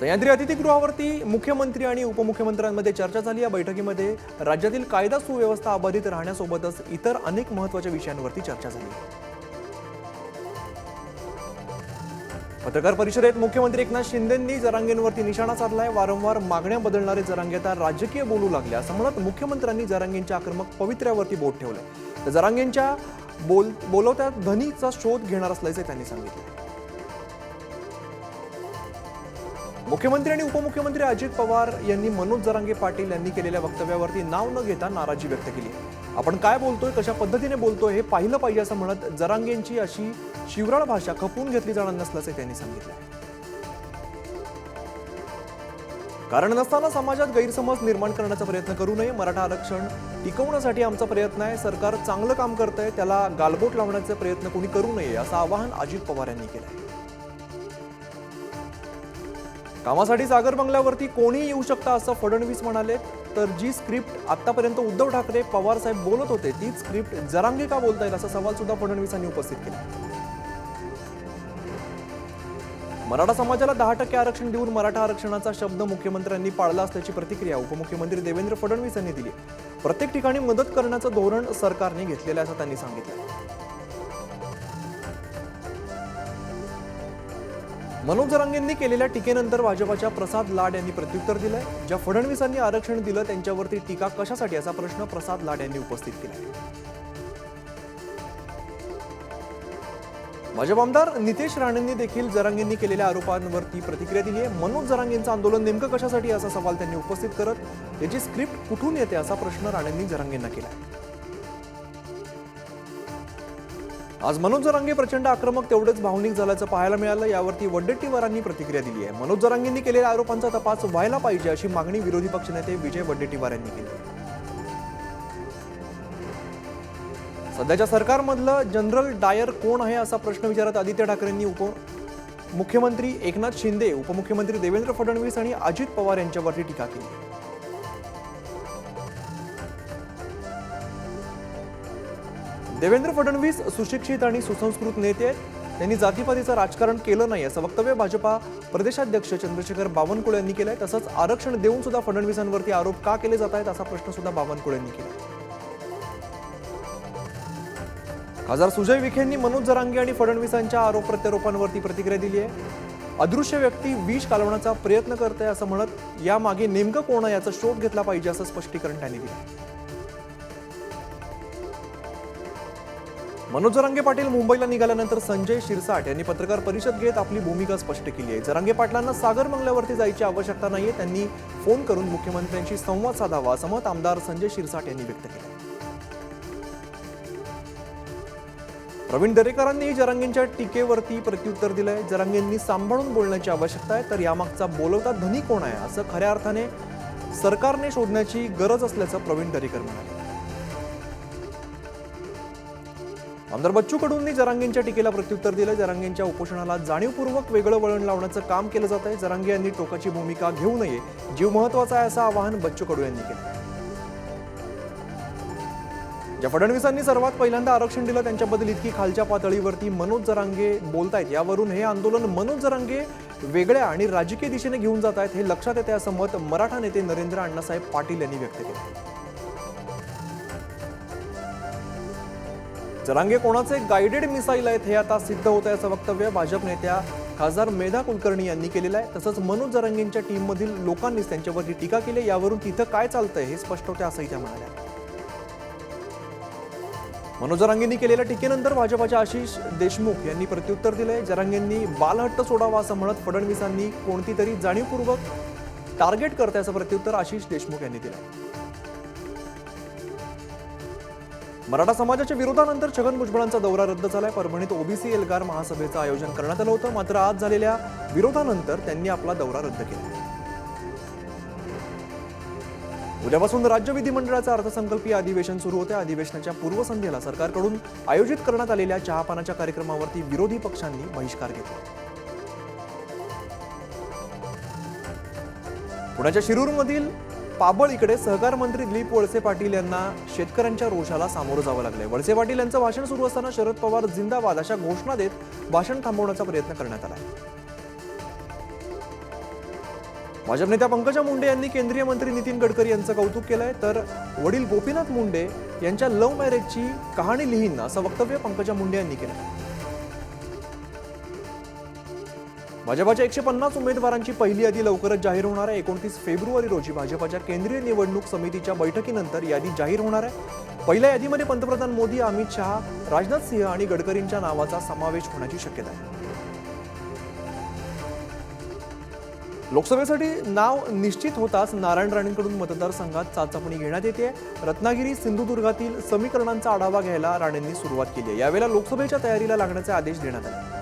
सह्याद्री अतिथीगृहावरती मुख्यमंत्री आणि उपमुख्यमंत्र्यांमध्ये चर्चा झाली. या बैठकीमध्ये राज्यातील कायदा सुव्यवस्था अबाधित राहण्यासोबतच इतर अनेक महत्त्वाच्या विषयांवरती चर्चा झाली. पत्रकार परिषदेत मुख्यमंत्री एकनाथ शिंदेंनी जरांगेंवरती निशाणा साधलाय. वारंवार मागण्या बदलणारे जरांगे आता राजकीय बोलू लागले. असं म्हणत मुख्यमंत्र्यांनी जरांगेंच्या आक्रमक पवित्र्यावरती बोट ठेवलं. तर जरांगेंच्या बोल बोलवत्या धनीचा शोध घेणार असल्याचे त्यांनी सांगितलं. मुख्यमंत्री आणि उपमुख्यमंत्री अजित पवार यांनी मनोज जरांगे पाटील यांनी केलेल्या वक्तव्यावरती नाव न घेता नाराजी व्यक्त केली. आपण काय बोलतोय कशा पद्धतीने बोलतोय हे पाहिलं पाहिजे असं म्हणत जरांगेंची अशी शिवराळ भाषा खपवून घेतली जाणार नसल्याचे त्यांनी सांगितलं. कारण नसताना समाजात गैरसमज निर्माण करण्याचा प्रयत्न करू नये मराठा आरक्षण टिकवण्यासाठी आमचा प्रयत्न आहे सरकार चांगलं काम करतंय त्याला गालबोट लावण्याचे प्रयत्न कोणी करू नये असं आवाहन अजित पवार यांनी केलं कामासाठी सागर बंगल्यावरती कोणी येऊ शकता असं फडणवीस म्हणाले. तर जी स्क्रिप्ट आतापर्यंत उद्धव ठाकरे पवार साहेब बोलत होते तीच स्क्रिप्ट जरांगे का बोलता येईल असा सवाल सुद्धा फडणवीसांनी उपस्थित केला. मराठा समाजाला दहा टक्के आरक्षण देऊन मराठा आरक्षणाचा शब्द मुख्यमंत्र्यांनी पाळला असल्याची प्रतिक्रिया उपमुख्यमंत्री देवेंद्र फडणवीस यांनी दिली. प्रत्येक ठिकाणी मदत करण्याचं धोरण सरकारने घेतलेलं असं त्यांनी सांगितलं. मनोज जरांगेंनी केलेल्या टीकेनंतर भाजपाच्या प्रसाद लाड यांनी प्रत्युत्तर दिलंय. ज्या फडणवीसांनी आरक्षण दिलं त्यांच्यावरती टीका कशासाठी? असा प्रश्न प्रसाद लाड यांनी उपस्थित केला भाजप आमदार नितेश राणेंनी देखील जरांगेंनी केलेल्या आरोपांवरती प्रतिक्रिया दिली आहे मनोज जरांगेंचं आंदोलन नेमकं कशासाठी? असा सवाल त्यांनी उपस्थित करत याची स्क्रिप्ट कुठून येते असा प्रश्न राणेंनी जरांगेंना केला आज मनोज जरांगे प्रचंड आक्रमक तेवढेच भावनिक झाल्याचं पाहायला मिळालं. यावरती वड्डेट्टीवारांनी प्रतिक्रिया दिली आहे. मनोज जरांगेंनी केलेल्या आरोपांचा तपास व्हायला पाहिजे अशी मागणी विरोधी पक्षनेते विजय वड्डेट्टीवार यांनी केली. सध्याच्या सरकारमधलं जनरल डायर कोण आहे असा प्रश्न विचारत आदित्य ठाकरेंनी उप मुख्यमंत्री एकनाथ शिंदे उपमुख्यमंत्री देवेंद्र फडणवीस आणि अजित पवार यांच्यावरती टीका केली. देवेंद्र फडणवीस सुशिक्षित आणि सुसंस्कृत नेते आहेत. त्यांनी जातीपातीचं राजकारण केलं नाही असं वक्तव्य भाजपा प्रदेशाध्यक्ष चंद्रशेखर बावनकुळे यांनी केलंय. तसंच आरक्षण देऊन सुद्धा फडणवीसांवरती आरोप का केले जात आहेत असा प्रश्न सुद्धा बावनकुळे यांनी केला. खासदार सुजय विखेंनी मनोज जरांगे आणि फडणवीसांच्या आरोप प्रत्यारोपांवरती प्रतिक्रिया दिली आहे. अदृश्य व्यक्ती विष कालवण्याचा प्रयत्न करते असं म्हणत यामागे नेमकं कोण आहे याचा शोध घेतला पाहिजे असं स्पष्टीकरण त्यांनी दिलं. मनोज जरांगे पाटील मुंबईला निघाल्यानंतर संजय शिरसाट यांनी पत्रकार परिषद घेत आपली भूमिका स्पष्ट केली आहे. जरांगे पाटलांना सागर मंगल्यावरती जायची आवश्यकता नाहीये. त्यांनी फोन करून मुख्यमंत्र्यांशी संवाद साधावा असं मत आमदार संजय शिरसाट यांनी व्यक्त केलं. प्रवीण दरेकरांनी जरांगेंच्या टीकेवरती प्रत्युत्तर दिलंय. जरांगेंनी सांभाळून बोलण्याची आवश्यकता आहे तर यामागचा बोलवता धनी कोण आहे असं खऱ्या अर्थाने सरकारने शोधण्याची गरज असल्याचं प्रवीण दरेकर म्हणाले. आमदार बच्चू कडूंनी जरांगेंच्या टीकेला प्रत्युत्तर दिलं. जरांगेंच्या उपोषणाला जाणीवपूर्वक वेगळं वळण लावण्याचं काम केलं जात आहे. जरांगे यांनी टोकाची भूमिका घेऊ नये. जीव महत्त्वाचा आहे असं आवाहन बच्चू कडू यांनी केलं. ज्या फडणवीसांनी सर्वात पहिल्यांदा आरक्षण दिलं त्यांच्याबद्दल इतकी खालच्या पातळीवरती मनोज जरांगे बोलतायत. यावरून हे आंदोलन मनोज जरांगे वेगळ्या आणि राजकीय दिशेने घेऊन जात आहेत हे लक्षात येते असं मत मराठा नेते नरेंद्र अण्णासाहेब पाटील यांनी व्यक्त केलं. जरांगे कोणाचे गायडेड मिसाईल आहेत हे आता सिद्ध होत आहे असं वक्तव्य भाजप नेत्या खासदार मेधा कुलकर्णी यांनी केलेलं आहे. तसंच मनोज जरांगेंच्या टीममधील लोकांनीच त्यांच्यावरती टीका केली यावरून तिथं काय चालतंय हे स्पष्ट होते असंही त्या म्हणाल्या. मनोज जरांगेंनी केलेल्या टीकेनंतर भाजपाच्या आशिष देशमुख यांनी प्रत्युत्तर दिलंय. जरांगेंनी बालहट्ट सोडावा असं म्हणत फडणवीसांनी कोणती तरी जाणीवपूर्वक टार्गेट करतायचं असं प्रत्युत्तर आशिष देशमुख यांनी दिलं मराठा समाजाच्या विरोधानंतर छगन भुजबळांचा दौरा रद्द झालाय. परभणीत ओबीसी एल्गार महासभेचं आयोजन करण्यात आलं होतं. मात्र आज झालेल्या विरोधानंतर त्यांनी आपला दौरा रद्द केला. उद्यापासून राज्य विधिमंडळाचं अर्थसंकल्पीय अधिवेशन सुरू होते अधिवेशनाच्या पूर्वसंध्येला सरकारकडून आयोजित करण्यात आलेल्या चहापानाच्या कार्यक्रमावरती विरोधी पक्षांनी बहिष्कार घेतला पुण्याच्या शिरूरमधील पाबळ इकडे सहकार मंत्री दिलीप वळसे पाटील यांना शेतकऱ्यांच्या रोषाला सामोरं जावं लागलंय. वळसे पाटील यांचं भाषण सुरू असताना शरद पवार जिंदाबाद अशा घोषणा देत भाषण थांबवण्याचा प्रयत्न करण्यात आला भाजप नेत्या पंकजा मुंडे यांनी केंद्रीय मंत्री नितीन गडकरी यांचं कौतुक केलंय. तर वडील गोपीनाथ मुंडे यांच्या लव्ह मॅरेजची कहाणी लिहीन असं वक्तव्य पंकजा मुंडे यांनी केलं भाजपाच्या एकशे पन्नास उमेदवारांची पहिली यादी लवकरच जाहीर होणार आहे. एकोणतीस फेब्रुवारी रोजी भाजपाच्या केंद्रीय निवडणूक समितीच्या बैठकीनंतर यादी जाहीर होणार आहे. पहिल्या यादीमध्ये पंतप्रधान मोदी अमित शहा राजनाथ सिंह आणि गडकरींच्या नावाचा समावेश होण्याची शक्यता आहे. लोकसभेसाठी नाव निश्चित होताच नारायण राणेंकडून मतदारसंघात चाचपणी घेण्यात येते. रत्नागिरी सिंधुदुर्गातील समीकरणांचा आढावा घ्यायला राणेंनी सुरुवात केली आहे. यावेळेला लोकसभेच्या तयारीला लागण्याचे आदेश देण्यात आले.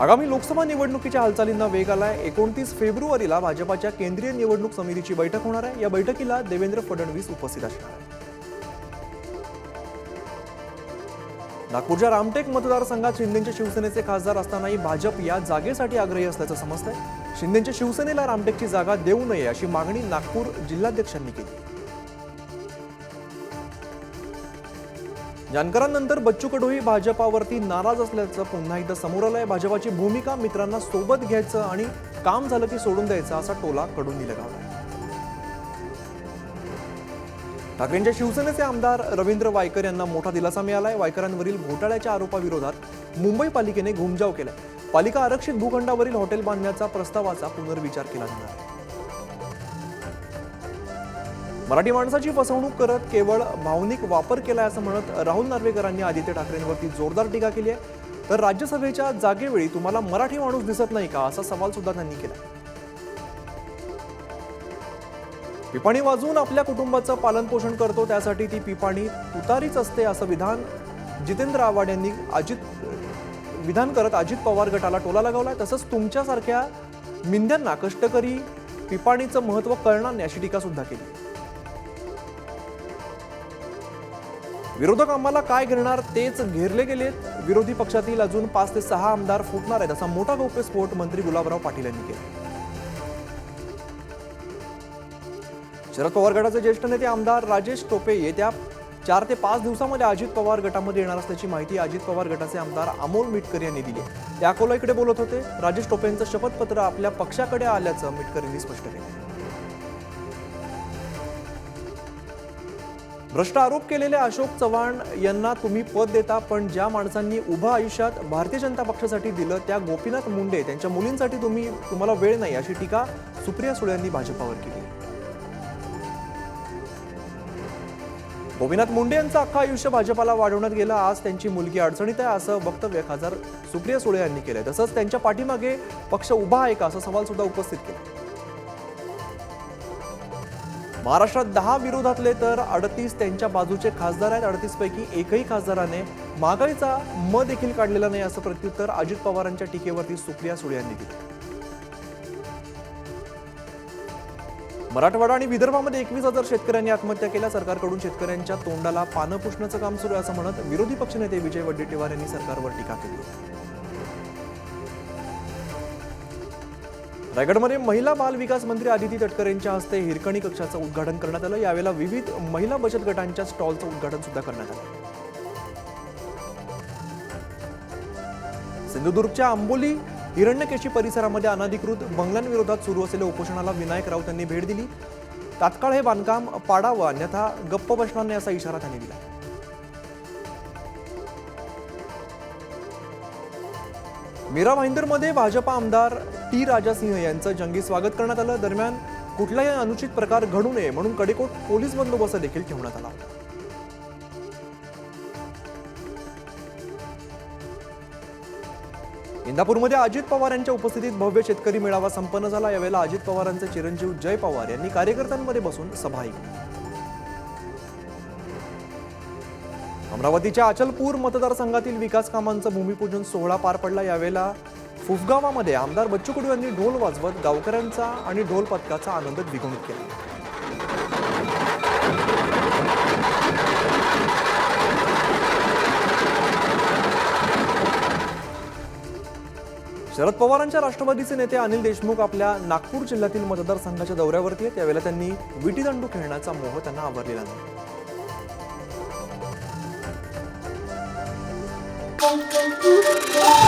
आगामी लोकसभा निवडणुकीच्या हालचालींना वेग आलाय. एकोणतीस फेब्रुवारीला भाजपाच्या केंद्रीय निवडणूक समितीची बैठक होणार आहे. या बैठकीला देवेंद्र फडणवीस उपस्थित असणार आहेत. नागपूरच्या रामटेक मतदारसंघात शिंदेच्या शिवसेनेचे खासदार असतानाही भाजप या जागेसाठी आग्रही असल्याचं समजतंय. शिंदेच्या शिवसेनेला रामटेकची जागा देऊ नये अशी मागणी नागपूर जिल्हाध्यक्षांनी केली. जानकरांनंतर बच्चू कडूही भाजपावरती नाराज असल्याचं पुन्हा एकदा समोर आलंय. भाजपाची भूमिका मित्रांना सोबत घ्यायचं आणि काम झालं की सोडून द्यायचं असा टोला कडून दिला गावला ठाकरेंच्या शिवसेनेचे आमदार रवींद्र वायकर यांना मोठा दिलासा मिळालाय. वायकरांवरील घोटाळ्याच्या आरोपाविरोधात मुंबई पालिकेने घुमजाव केलाय. पालिका आरक्षित भूखंडावरील हॉटेल बांधण्याचा प्रस्तावाचा पुनर्विचार केला जाणार मराठी माणसाची फसवणूक करत केवळ भावनिक वापर केला असं म्हणत राहुल नार्वेकरांनी आदित्य ठाकरेंवरती जोरदार टीका केली आहे. तर राज्यसभेच्या जागेवेळी तुम्हाला मराठी माणूस दिसत नाही का? असा सवाल सुद्धा त्यांनी केला. पिपाणी वाजवून आपल्या कुटुंबाचं पालनपोषण करतो त्यासाठी ती पिपाणी तुतारीच असते असं विधान जितेंद्र आव्हाड यांनी अजित विधान करत अजित पवार गटाला टोला लगावला आहे तसंच तुमच्यासारख्या मिंद्यांना कष्टकरी पिपाणीचं महत्त्व कळणार नाही अशी टीका सुद्धा केली. विरोधक आम्हाला काय घेणार तेच घेरले गेलेत. विरोधी पक्षातील अजून पाच ते सहा आमदार फुटणार आहेत असा मोठा गौप्यस्फोट मंत्री गुलाबराव पाटील यांनी केला. शरद पवार गटाचे ज्येष्ठ नेते आमदार राजेश टोपे येत्या चार ते पाच दिवसामध्ये अजित पवार गटामध्ये येणार असल्याची माहिती अजित पवार गटाचे आमदार अमोल मिटकर यांनी दिली. ते अकोला इकडे बोलत होते. राजेश टोपेंचं शपथपत्र आपल्या पक्षाकडे आल्याचं मिटकर यांनी स्पष्ट केलं. भ्रष्ट आरोप केलेले अशोक चव्हाण यांना तुम्ही पद देता पण ज्या माणसांनी उभं आयुष्यात भारतीय जनता पक्षासाठी दिलं त्या गोपीनाथ मुंडे त्यांच्या मुलींसाठी तुम्ही तुम्हाला वेळ नाही अशी टीका सुप्रिया सुळे यांनी भाजपावर केली. गोपीनाथ मुंडे यांचं अख्खं आयुष्य भाजपाला वाढवण्यात गेलं आज त्यांची मुलगी अडचणीत आहे असं वक्तव्य खासदार सुप्रिया सुळे यांनी केलंय. तसंच त्यांच्या पाठीमागे पक्ष उभा आहे का असा सवाल सुद्धा उपस्थित केला. महाराष्ट्रात दहा विरोधातले तर अडतीस त्यांच्या बाजूचे खासदार आहेत. अडतीसपैकी एकही खासदाराने महागाईचा म देखील काढलेला नाही असं प्रत्युत्तर अजित पवारांच्या टीकेवरती सुप्रिया सुळे यांनी दिलं. मराठवाडा आणि विदर्भामध्ये एकवीस हजार शेतकऱ्यांनी आत्महत्या केल्या. सरकारकडून शेतकऱ्यांच्या तोंडाला पानं पुसण्याचं काम सुरू आहे असं म्हणत विरोधी पक्षनेते विजय वडेट्टीवार यांनी सरकारवर टीका केली. रायगडमध्ये महिला बाल विकास मंत्री आदिती तटकर यांच्या हस्ते हिरकणी कक्षाचं उद्घाटन करण्यात आलं. यावेळेला विविध महिला बचत गटांच्या स्टॉलचं उद्घाटन सुद्धा करण्यात आलं. सिंधुदुर्गच्या आंबोली हिरण्यकेशी परिसरामध्ये अनधिकृत बंगल्यांविरोधात सुरू असलेल्या उपोषणाला विनायक राऊत यांनी भेट दिली. तात्काळ हे बांधकाम पाडावं अन्यथा गप्प बसणार नाही असा इशारा त्यांनी दिला. मीरा भाईंदरमध्ये भाजपा आमदार टी राजासिंह यांचं जंगी स्वागत करण्यात आलं. दरम्यान कुठलाही अनुचित प्रकार घडू नये म्हणून कडेकोट पोलीस बंदोबस्त देखील ठेवण्यात आला. होता इंदापूरमध्ये अजित पवार यांच्या उपस्थितीत भव्य शेतकरी मेळावा संपन्न झाला. यावेळेला अजित पवारांचे चिरंजीव जय पवार यांनी कार्यकर्त्यांमध्ये बसून सभा ऐकली. अमरावतीच्या अचलपूर मतदारसंघातील विकास कामांचं भूमिपूजन सोहळा पार पडला यावेळेला. फुफगावामध्ये आमदार बच्चू कडू यांनी ढोल वाजवत गावकऱ्यांचा आणि ढोल पथकाचा आनंद द्विगुणित केला. शरद पवारांच्या राष्ट्रवादीचे नेते अनिल देशमुख आपल्या नागपूर जिल्ह्यातील मतदारसंघाच्या दौऱ्यावरती आहेत. त्यावेळेला त्यांनी विटीदंडू खेळण्याचा मोह त्यांना आवरलेला नाही. bom, bom, bom.